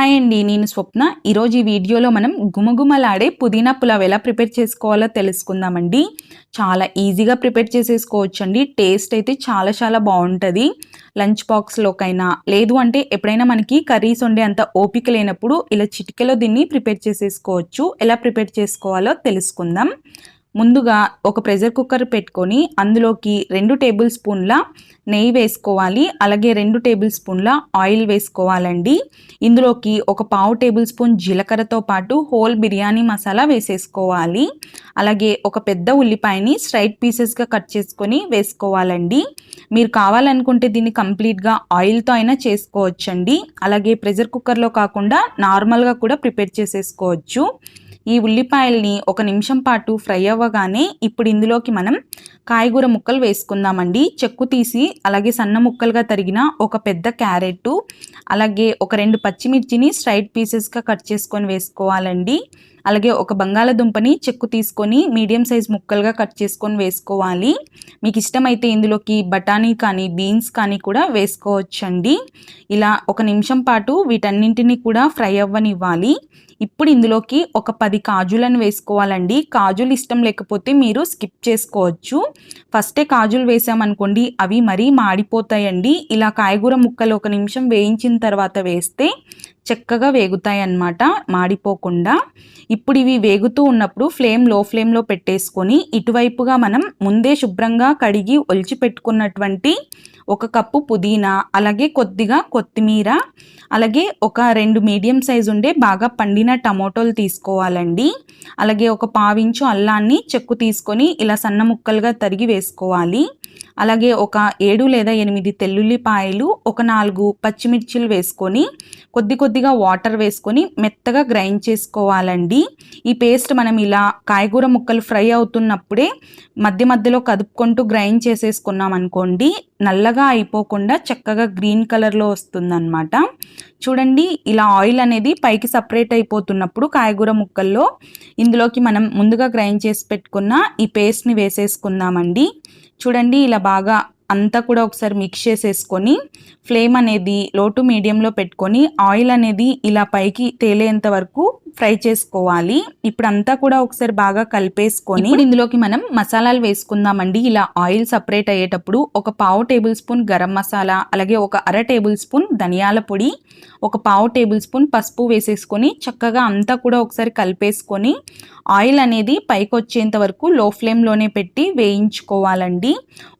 Hi అండి నేను స్వప్న. ఈరోజు ఈ వీడియోలో మనం గుమగుమలాడే పుదీనా పులావ్ ఎలా ప్రిపేర్ చేసుకోవాలో తెలుసుకుందామండి. చాలా ఈజీగా ప్రిపేర్ చేసేసుకోవచ్చు అండి టేస్ట్ అయితే చాలా చాలా బాగుంటుంది. లంచ్ బాక్స్లోకైనా లేదు అంటే ఎప్పుడైనా మనకి కర్రీస్ వండే అంత ఓపిక లేనప్పుడు ఇలా చిటికెలో దీన్ని ప్రిపేర్ చేసేసుకోవచ్చు. ఎలా ప్రిపేర్ చేసుకోవాలో తెలుసుకుందాం. ముందుగా ఒక ప్రెషర్ కుక్కర్ పెట్టుకొని అందులోకి రెండు టేబుల్ స్పూన్ల నెయ్యి వేసుకోవాలి. అలాగే రెండు టేబుల్ స్పూన్ల ఆయిల్ వేసుకోవాలండి. ఇందులోకి ఒక పావు టేబుల్ స్పూన్ జీలకర్రతో పాటు హోల్ బిర్యానీ మసాలా వేసేసుకోవాలి. అలాగే ఒక పెద్ద ఉల్లిపాయని స్ట్రైట్ పీసెస్గా కట్ చేసుకొని వేసుకోవాలండి. మీరు కావాలనుకుంటే దీన్ని కంప్లీట్గా ఆయిల్తో అయినా చేసుకోవచ్చండి. అలాగే ప్రెషర్ కుక్కర్లో కాకుండా నార్మల్గా కూడా ప్రిపేర్ చేసేసుకోవచ్చు. ఈ ఉల్లిపాయల్ని ఒక నిమిషం పాటు ఫ్రై అవ్వగానే ఇప్పుడు ఇందులోకి మనం కాయగూర ముక్కలు వేసుకుందామండి. చెక్కు తీసి అలాగే సన్న ముక్కలుగా తరిగిన ఒక పెద్ద క్యారెట్ అలాగే ఒక రెండు పచ్చిమిర్చిని స్ట్రైట్ పీసెస్గా కట్ చేసుకొని వేసుకోవాలండి. అలాగే ఒక బంగాళదుంపని చెక్కు తీసుకొని మీడియం సైజ్ ముక్కలుగా కట్ చేసుకొని వేసుకోవాలి. మీకు ఇష్టమైతే ఇందులోకి బఠానీ కానీ బీన్స్ కానీ కూడా వేసుకోవచ్చండి. ఇలా ఒక నిమిషం పాటు వీటన్నింటినీ కూడా ఫ్రై అవ్వనివ్వాలి. ఇప్పుడు ఇందులోకి ఒక పది కాజులను వేసుకోవాలండి. కాజులు ఇష్టం లేకపోతే మీరు స్కిప్ చేసుకోవచ్చు. ఫస్టే కాజులు వేసామనుకోండి అవి మరీ మాడిపోతాయండి. ఇలా కాయగూర ముక్కలు ఒక నిమిషం వేయించిన తర్వాత వేస్తే చక్కగా వేగుతాయి అన్నమాట మాడిపోకుండా. ఇప్పుడు ఇవి వేగుతూ ఉన్నప్పుడు ఫ్లేమ్లో ఫ్లేమ్లో పెట్టేసుకొని ఇటువైపుగా మనం ముందే శుభ్రంగా కడిగి ఒలిచి పెట్టుకున్నటువంటి ఒక కప్పు పుదీనా అలాగే కొద్దిగా కొత్తిమీర అలాగే ఒక రెండు మీడియం సైజ్ ఉండే బాగా పండిన టమోటోలు తీసుకోవాలండి. అలాగే ఒక పావించు అల్లాన్ని చెక్కు తీసుకొని ఇలా సన్న ముక్కలుగా తరిగి వేసుకోవాలి. అలాగే ఒక ఏడు లేదా ఎనిమిది తెల్లుల్లిపాయలు ఒక నాలుగు పచ్చిమిర్చిలు వేసుకొని కొద్ది కొద్దిగా వాటర్ వేసుకొని మెత్తగా గ్రైండ్ చేసుకోవాలండి. ఈ పేస్ట్ మనం ఇలా కాయగూర ముక్కలు ఫ్రై అవుతున్నప్పుడే మధ్య మధ్యలో కదుపుకుంటూ గ్రైండ్ చేసేసుకున్నాం అనుకోండి నల్లగా అయిపోకుండా చక్కగా గ్రీన్ కలర్లో వస్తుందన్నమాట. చూడండి ఇలా ఆయిల్ అనేది పైకి సపరేట్ అయిపోతున్నప్పుడు కాయగూర ముక్కల్లో ఇందులోకి మనం ముందుగా గ్రైండ్ చేసి పెట్టుకున్న ఈ పేస్ట్ని వేసేసుకుందామండి. చూడండి ఇలా బాగా అంతా కూడా ఒకసారి మిక్స్ చేసేసుకొని ఫ్లేమ్ అనేది లో టు మీడియంలో పెట్టుకొని ఆయిల్ అనేది ఇలా పైకి తేలేంత వరకు ఫ్రై చేసుకోవాలి. ఇప్పుడు అంతా కూడా ఒకసారి బాగా కలిపేసుకొని ఇప్పుడు ఇందులోకి మనం మసాలాలు వేసుకుందామండి. ఇలా ఆయిల్ సపరేట్ అయ్యేటప్పుడు ఒక పావు టేబుల్ స్పూన్ గరం మసాలా అలాగే ఒక అర టేబుల్ స్పూన్ ధనియాల పొడి ఒక పావు టేబుల్ స్పూన్ పసుపు వేసేసుకొని చక్కగా అంతా కూడా ఒకసారి కలిపేసుకొని ఆయిల్ అనేది పైకి వచ్చేంత వరకు లో ఫ్లేమ్లోనే పెట్టి వేయించుకోవాలండి.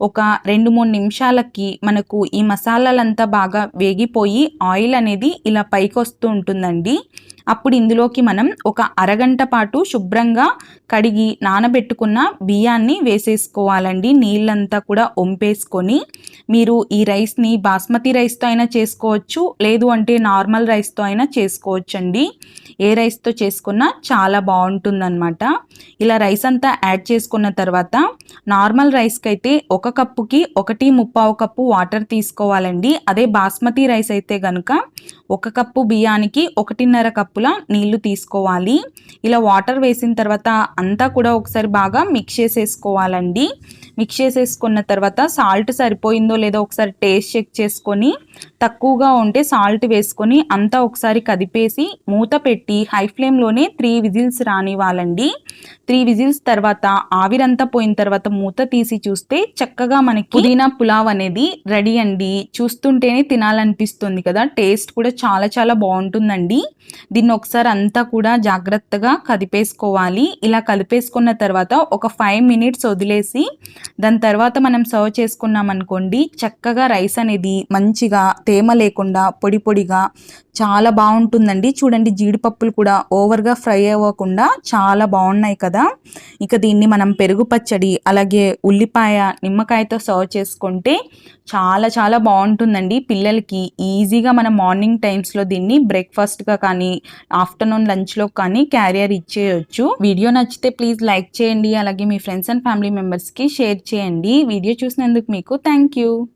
ఒక రెండు మూడు నిమిషాలకి మనకు ఈ మసాలాలంతా బాగా వేగిపోయి ఆయిల్ అనేది ఇలా పైకి వస్తూ ఉంటుందండి. అప్పుడు ఇందులోకి మనం ఒక అరగంట పాటు శుభ్రంగా కడిగి నానబెట్టుకున్న బియ్యాన్ని వేసేసుకోవాలండి. నీళ్ళంతా కూడా వంపేసుకొని మీరు ఈ రైస్ని బాస్మతి రైస్తో అయినా చేసుకోవచ్చు లేదు అంటే నార్మల్ రైస్తో అయినా చేసుకోవచ్చు అండి ఏ రైస్తో చేసుకున్నా చాలా బాగుంటుందన్నమాట. ఇలా రైస్ అంతా యాడ్ చేసుకున్న తర్వాత నార్మల్ రైస్కి అయితే ఒక కప్పుకి ఒకటి ముప్పావు కప్పు వాటర్ తీసుకోవాలండి. అదే బాస్మతి రైస్ అయితే కనుక ఒక కప్పు బియ్యానికి ఒకటిన్నర కప్పుల నీళ్ళు తీసుకోవాలి. ఇలా వాటర్ వేసిన తర్వాత అంతా కూడా ఒకసారి బాగా మిక్స్ చేసేసుకోవాలండి. మిక్స్ చేసేసుకున్న తర్వాత సాల్ట్ సరిపోయిందో లేదో ఒకసారి టేస్ట్ చెక్ చేసుకొని తక్కువగా ఉంటే సాల్ట్ వేసుకొని అంతా ఒకసారి కదిపేసి మూత పెట్టి హై ఫ్లేమ్లోనే త్రీ విజిల్స్ రానివ్వాలండి. త్రీ విజిల్స్ తర్వాత ఆవిరంతా పోయిన తర్వాత మూత తీసి చూస్తే చక్కగా మనకి పుదీనా పులావ్ అనేది రెడీ అండి. చూస్తుంటేనే తినాలనిపిస్తుంది కదా టేస్ట్ కూడా చాలా చాలా బాగుంటుందండి. దీన్ని ఒకసారి అంతా కూడా జాగ్రత్తగా కదిపేసుకోవాలి. ఇలా కలిపేసుకున్న తర్వాత ఒక ఫైవ్ మినిట్స్ వదిలేసి దాని తర్వాత మనం సర్వ్ చేసుకున్నాం అనుకోండి చక్కగా రైస్ అనేది మంచిగా తేమ లేకుండా పొడి పొడిగా చాలా బాగుంటుందండి. చూడండి జీడిపప్పులు కూడా ఓవర్గా ఫ్రై అవ్వకుండా చాలా బాగున్నాయి కదా. ఇక దీన్ని మనం పెరుగు పచ్చడి అలాగే ఉల్లిపాయ నిమ్మకాయతో సర్వ్ చేసుకుంటే చాలా చాలా బాగుంటుందండి. పిల్లలకి ఈజీగా మనం మార్నింగ్ టైమ్స్లో దీన్ని బ్రేక్ఫాస్ట్గా కానీ ఆఫ్టర్నూన్ లంచ్లో కానీ క్యారియర్ ఇచ్చేయచ్చు. వీడియో నచ్చితే ప్లీజ్ లైక్ చేయండి. అలాగే మీ ఫ్రెండ్స్ అండ్ ఫ్యామిలీ మెంబర్స్కి షేర్ చేయండి. వీడియో చూసినందుకు మీకు థ్యాంక్ యూ.